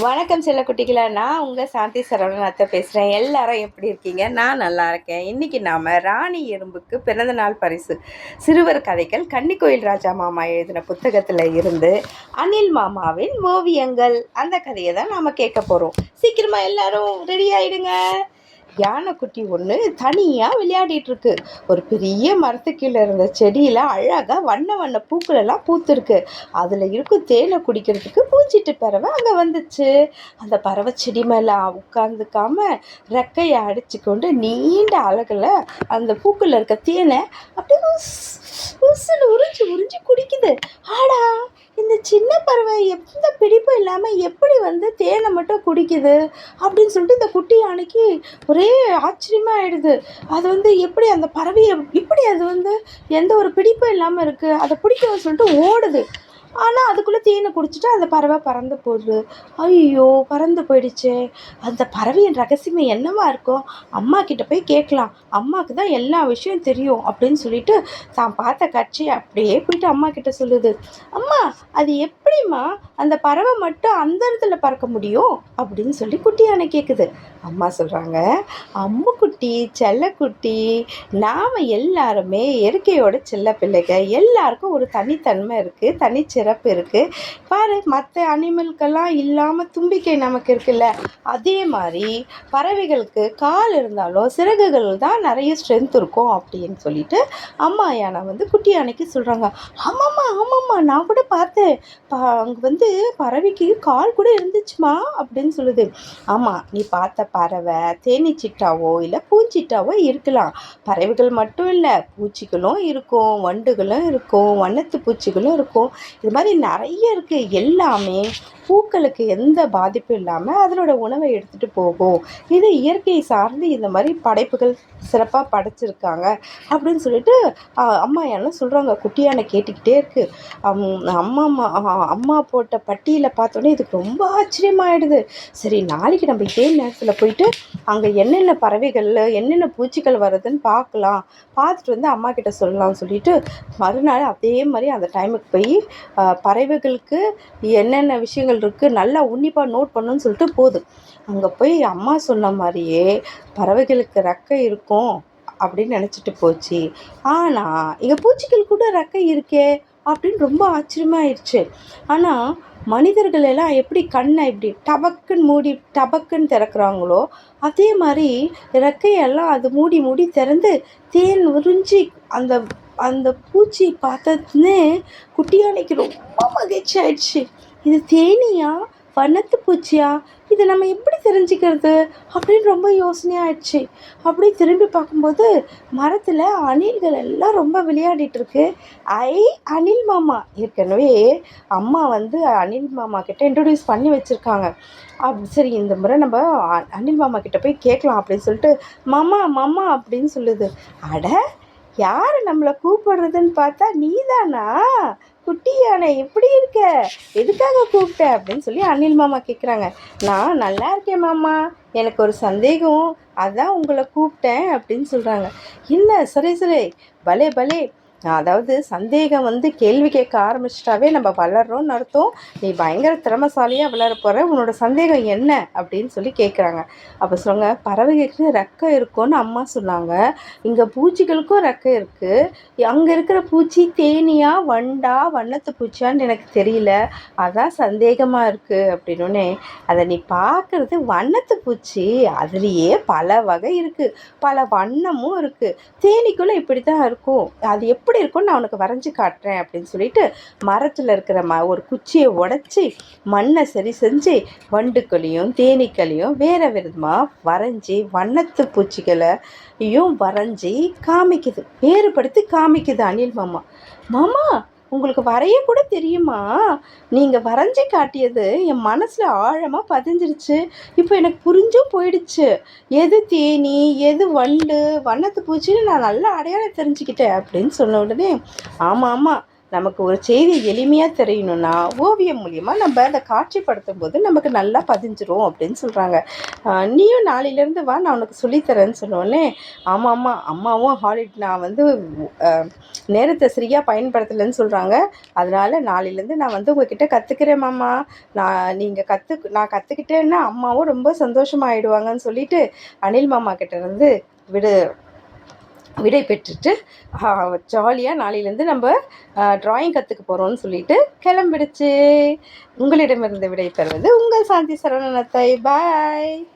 வணக்கம் செல்ல குட்டிகளா நான் உங்கள் சாந்தி சரவணநாத்தை பேசுகிறேன் எல்லாரும் எப்படி இருக்கீங்க? நான் நல்லா இருக்கேன். இன்றைக்கி நாம் ராணி எறும்புக்கு பிறந்த நாள் பரிசு. சிறுவர் கதைகள் கன்னிக்கோயில் ராஜா மாமா எழுதின புத்தகத்தில் இருந்து அனில் மாமாவின் ஓவியங்கள். அந்த கதையை தான் நாம் கேட்க போகிறோம் சீக்கிரமாக எல்லாரும் ரெடி ஆகிடுங்க யானைக்குட்டி ஒன்று தனியாக விளையாடிட்டு இருக்கு ஒரு பெரிய மரத்துக்கு கீழே இருந்த செடியில் அழகாக வண்ண வண்ண பூக்களெல்லாம் பூத்துருக்கு. அதில் இருக்கும் தேனை குடிக்கிறதுக்கு பூஞ்சிட்டு பறவை அங்கே வந்துச்சு. அந்த பறவை செடி மேலே உட்காந்துக்காம ரெக்கையை அடிச்சுக்கொண்டு நீண்ட அழகில் அந்த பூக்களில் இருக்க தேனை அப்படியே உஸ் உறிஞ்சி உறிஞ்சி குடிக்குது. சின்ன பறவை எந்த பிடிப்பும் இல்லாமல் எப்படி வந்து தேனை மட்டும் குடிக்குது அப்படின்னு சொல்லிட்டு இந்த குட்டி யானைக்கு ஒரே ஆச்சரியமாக ஆயிடுது. அது வந்து எப்படி அந்த பறவையை இப்படி அது வந்து எந்த ஒரு பிடிப்பும் இல்லாமல் இருக்குது அதை பிடிக்கணும்னு சொல்லிட்டு ஓடுது. ஆனால் அதுக்குள்ளே தேனை குடிச்சிட்டு அந்த பறவை பறந்து போகுது. ஐயோ பறந்து போயிடுச்சே. அந்த பறவையின் ரகசியம் என்னவா இருக்கும்? அம்மா கிட்ட போய் கேட்கலாம். அம்மாவுக்கு தான் எல்லா விஷயம் தெரியும் அப்படின்னு சொல்லிட்டு தான் பார்த்த காட்சி அப்படியே போயிட்டு அம்மா கிட்ட சொல்லுது. அம்மா அது எப் எப்படிம்மா அந்த பறவை மட்டும் அந்த இடத்துல பறக்க முடியும்? அப்படின்னு சொல்லி குட்டி யானை கேட்குது அம்மா சொல்கிறாங்க அம்முக்குட்டி செல்லக்குட்டி நாம் எல்லாருமே இயற்கையோட செல்ல பிள்ளைங்க. எல்லாருக்கும் ஒரு தனித்தன்மை இருக்குது தனிச்சிறப்பு இருக்குது பாரு மற்ற அனிமல்கெல்லாம் இல்லாமல் தும்பிக்கை நமக்கு இருக்குல்ல. அதே மாதிரி பறவைகளுக்கு கால் இருந்தாலும் சிறகுகள் தான் நிறைய ஸ்ட்ரென்த் இருக்கும் அப்படின்னு சொல்லிட்டு அம்மா யானை வந்து குட்டி யானைக்கு சொல்கிறாங்க ஆமாம்மா ஆமாம்மா நான் கூட பார்த்தேன். அங்கே வந்து பறவைக்கு கால் கூட இருந்துச்சுமா அப்படின்னு சொல்லுது. ஆமாம் நீ பார்த்த பறவை தேனீச்சிட்டாவோ இல்லை பூஞ்சிட்டாவோ இருக்கலாம். பறவைகள் மட்டும் இல்லை பூச்சிகளும் இருக்கும் வண்டுகளும் இருக்கும் வண்ணத்து பூச்சிகளும் இருக்கும். இது மாதிரி நிறைய இருக்குது எல்லாமே பூக்களுக்கு எந்த பாதிப்பும் இல்லாமல் அதனோட உணவை எடுத்துகிட்டு போகும். இது இயற்கை சார்ந்து இந்த மாதிரி படைப்புகள் சிறப்பாக படைச்சிருக்காங்க அப்படின்னு சொல்லிட்டு அம்மா என்ன சொல்கிறாங்க குட்டியான கேட்டுக்கிட்டே இருக்குது அம்மா அம்மா அம்மா போட்ட பட்டியலை பார்த்தோன்னே இதுக்கு ரொம்ப ஆச்சரியமாயிடுது. சரி நாளைக்கு நம்ம இதே நேரத்தில் போயிட்டு அங்கே என்னென்ன பறவைகள் என்னென்ன பூச்சிகள் வருதுன்னு பார்க்கலாம். பார்த்துட்டு வந்து அம்மா கிட்ட சொல்லலாம்னு சொல்லிட்டு மறுநாள் அதே மாதிரி அந்த டைமுக்கு போய் பறவைகளுக்கு என்னென்ன விஷயங்கள் இருக்குது நல்லா உன்னிப்பாக நோட் பண்ணுன்னு சொல்லிட்டு போகுது அங்கே போய் அம்மா சொன்ன மாதிரியே பறவைகளுக்கு ரெக்கை இருக்கும் அப்படின்னு நினச்சிட்டு போச்சு. ஆனால் இங்கே பூச்சிகள் கூட ரெக்கை இருக்கே. அப்படின்னு ரொம்ப ஆச்சரியமாயிடுச்சு ஆனால் மனிதர்கள் எல்லாம் எப்படி கண்ணை இப்படி டபக்குன்னு மூடி டபக்குன்னு திறக்கிறாங்களோ அதே மாதிரி ரெக்கையெல்லாம் அது மூடி மூடி திறந்து தேன் உறிஞ்சி அந்த அந்த பூச்சி பார்த்ததுன்னு குட்டியானைக்கு ரொம்ப மகிழ்ச்சி ஆயிடுச்சு இது தேனியா? வண்ணத்து பூச்சியா? இதை நம்ம எப்படி தெரிஞ்சுக்கிறது? அப்படின்னு ரொம்ப யோசனையாயிடுச்சு. அப்படி திரும்பி பார்க்கும்போது மரத்தில் அணில்கள் எல்லாம் ரொம்ப விளையாடிட்டுருக்கு ஐ அனில் மாமா. ஏற்கனவே அம்மா வந்து அனில் மாமா கிட்ட இன்ட்ரடியூஸ் பண்ணி வச்சுருக்காங்க. அப்படி சரி இந்த முறை நம்ம அணில் அனில் மாமா கிட்ட போய் கேட்கலாம் அப்படின்னு சொல்லிட்டு மாமா மாமா அப்படின்னு சொல்லுது. அட யார் நம்மளை கூப்பிடுறதுன்னு பார்த்தா நீதானா? குட்டி யானை எப்படி இருக்க? எதுக்காக கூப்பிட்ட? அப்படின்னு சொல்லி அனில் மாமா கேட்குறாங்க நான் நல்லா இருக்கேன் மாமா. எனக்கு ஒரு சந்தேகம். அதான் உங்களை கூப்பிட்டேன் அப்படின்னு சொல்கிறாங்க இல்லை சரி சரி? பலே பலே. அதாவது சந்தேகம் வந்து கேள்வி கேட்க ஆரம்பிச்சிட்டாவே நம்ம வளர்றோம்னு அர்த்தம். நீ பயங்கர திறமசாலியாக வளர போகிற உன்னோட சந்தேகம் என்ன? அப்படின்னு சொல்லி கேட்குறாங்க அப்போ சொல்லுங்க பறவைகளுக்கு ரெக்கை இருக்கும்னு அம்மா சொன்னாங்க. இங்கே பூச்சிகளுக்கும் ரெக்கை இருக்குது அங்கே இருக்கிற பூச்சி தேனியா வண்டா வண்ணத்து பூச்சியான்னு எனக்கு தெரியல. அதான் சந்தேகமாக இருக்குது அப்படின்னோடனே அதை நீ பார்க்குறது வண்ணத்து பூச்சி. அதுலேயே பல வகை இருக்குது பல வண்ணமும் இருக்குது தேனீக்குள்ளே இப்படி தான் இருக்கும். அது எப்படி எப்படி இருக்கும்னு நான் உனக்கு வரைஞ்சி காட்டுறேன் அப்படின்னு சொல்லிட்டு மரத்தில் இருக்கிற ம ஒரு குச்சியை உடச்சி மண்ணை சரி செஞ்சு வண்டுக்களையும் தேனீக்களையும் வேறு விதமாக வரைஞ்சி வண்ணத்து பூச்சிகளையும் வரைஞ்சி காமிக்குது. வேறுபடுத்தி காமிக்குது அனில் மாமா. மாமா உங்களுக்கு வரைய கூட தெரியுமா? நீங்கள் வரைஞ்சி காட்டியது என் மனசில் ஆழமாக பதிஞ்சிருச்சு. இப்போ எனக்கு புரிஞ்சும் போயிடுச்சு. எது தேனி எது வண்டு வண்ணத்து பூச்சின்னு நான் நல்லா அடையாளம் தெரிஞ்சுக்கிட்டேன் அப்படின்னு சொன்ன உடனே ஆமாம் ஆமாம் நமக்கு ஒரு செய்தி எளிமையாக தெரியணும்னா ஓவியம் மூலியமாக நம்ம அதை காட்சிப்படுத்தும் போது நமக்கு நல்லா பதிஞ்சிரும் அப்படின்னு சொல்கிறாங்க நீயும் நாளையிலேருந்து வா நான் உனக்கு சொல்லித்தரேன்னு சொன்னோடனே ஆமாம் ஆமாம் அம்மாவும் ஹாலிட் நான் வந்து நேரத்தை சரியாக பயன்படுத்தலைன்னு சொல்கிறாங்க அதனால் நாளையிலேருந்து நான் வந்து உங்ககிட்ட கற்றுக்கிறேன் மாமா. நான் நீங்கள் கற்று நான் கற்றுக்கிட்டேன்னா அம்மாவும் ரொம்ப சந்தோஷமாயிடுவாங்கன்னு சொல்லிட்டு அனில் மாமா கிட்ட இருந்து விடு விடை பெற்றுட்டு ஜாலியாக நாளையிலேருந்து நம்ம ட்ராயிங் கற்றுக்க போகிறோம்னு சொல்லிட்டு கிளம்பிடுச்சு. உங்களிடமிருந்து விடை பெறுவது உங்கள் சாந்தி சரவணத்தை பாய்